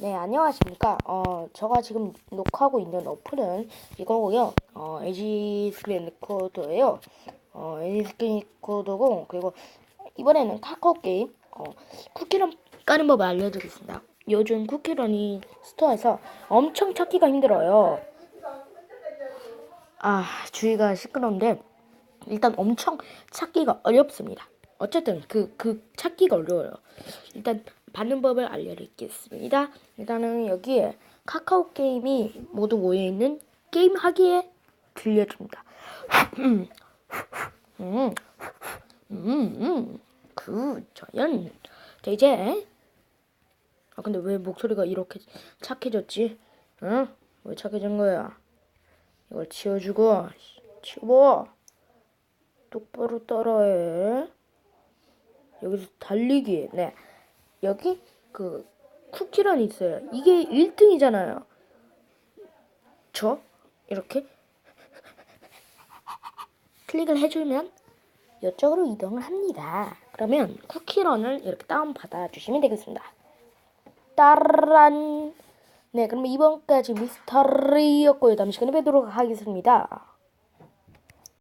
네, 안녕하십니까. 어, 제가 지금 녹화하고 있는 어플은 이거고요. 어, LG 스크린 레코더예요. 어, LG 스크린 레코더고, 그리고 이번에는 카카오 게임, 어, 쿠키런 까는 법을 알려드리겠습니다. 요즘 쿠키런이 스토어에서 엄청 찾기가 힘들어요. 아, 주위가 시끄러운데, 일단 엄청 찾기가 어렵습니다. 어쨌든 그, 그 찾기가 어려워요. 일단 받는 법을 알려드리겠습니다. 일단은 여기에 카카오 게임이 모두 모여있는 게임 하기에 들려줍니다. 음, 음, 음, 그, 저연. 자, 이제. 아, 근데 왜 목소리가 이렇게 착해졌지? 응? 왜 착해진 거야? 이걸 치워주고, 치워. 똑바로 따라해. 여기서 달리기. 네. 여기 그 쿠키런이 있어요. 이게 1등이잖아요. 저 이렇게 클릭을 해주면 이쪽으로 이동을 합니다. 그러면 쿠키런을 이렇게 다운받아 주시면 되겠습니다. 따란. 네, 그러면 이번까지 미스터리였고요. 다음 시간에 뵙도록 하겠습니다.